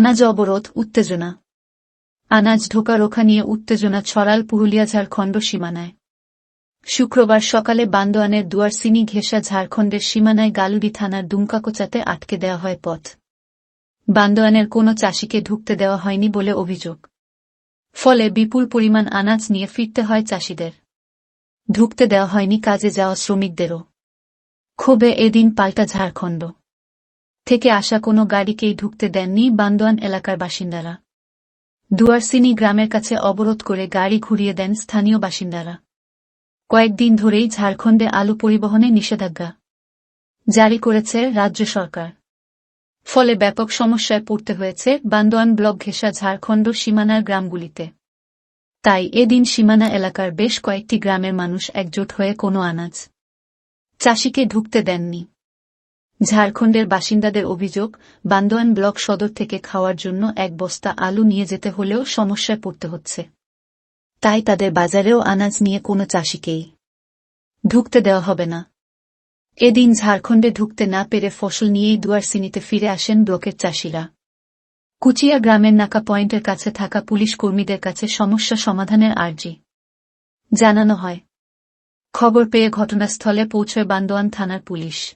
আনাজ অবরোধ, উত্তেজনা। আনাজ ঢোকা রোখা নিয়ে উত্তেজনা ছড়াল পুরুলিয়া ঝাড়খণ্ড সীমানায়। শুক্রবার সকালে বান্দোয়ানের দুয়ারসিনি ঘেঁষা ঝাড়খণ্ডের সীমানায় গালুডি থানার দুমকাকোচাতে আটকে দেওয়া হয় পথ। বান্দোয়ানের কোনো চাষিকে ঢুকতে দেওয়া হয়নি বলে অভিযোগ। ফলে বিপুল পরিমাণ আনাজ নিয়ে ফিরতে হয় চাষিদের। ঢুকতে দেওয়া হয়নি কাজে যাওয়া শ্রমিকদেরও। ক্ষোভে এদিন পাল্টা ঝাড়খণ্ড। থেকে আসা কোনো গাড়িকেই ঢুকতে দেননি বান্দোয়ান এলাকার বাসিন্দারা। দুয়ারসিনি গ্রামের কাছে অবরোধ করে গাড়ি ঘুরিয়ে দেন স্থানীয় বাসিন্দারা। কয়েকদিন ধরেই ঝাড়খণ্ডে আলু পরিবহনে নিষেধাজ্ঞা জারি করেছে রাজ্য সরকার। ফলে ব্যাপক সমস্যায় পড়তে হয়েছে বান্দোয়ান ব্লক ঘেঁষা ঝাড়খণ্ড সীমানার গ্রামগুলিতে। তাই এদিন সীমানা এলাকার বেশ কয়েকটি গ্রামের মানুষ একজোট হয়ে কোনো আনাজ চাষিকে ঢুকতে দেননি। ঝাড়খণ্ডের বাসিন্দাদের অভিযোগ, বান্দোয়ান ব্লক সদর থেকে খাওয়ার জন্য এক বস্তা আলু নিয়ে যেতে হলেও সমস্যায় পড়তে হচ্ছে। তাই তাদের বাজারেও আনাজ নিয়ে কোনো চাষিকেই ঢুকতে দেওয়া হবে না। এদিন ঝাড়খণ্ডে ঢুকতে না পেরে ফসল নিয়েই দুয়ার দুয়ারসিনিতে ফিরে আসেন ব্লকের চাষিরা। কুচিয়া গ্রামের নাকা পয়েন্টের কাছে থাকা পুলিশ কর্মীদের কাছে সমস্যা সমাধানের আর্জি জানানো হয়। খবর পেয়ে ঘটনাস্থলে পৌঁছয় বান্দোয়ান থানার পুলিশ।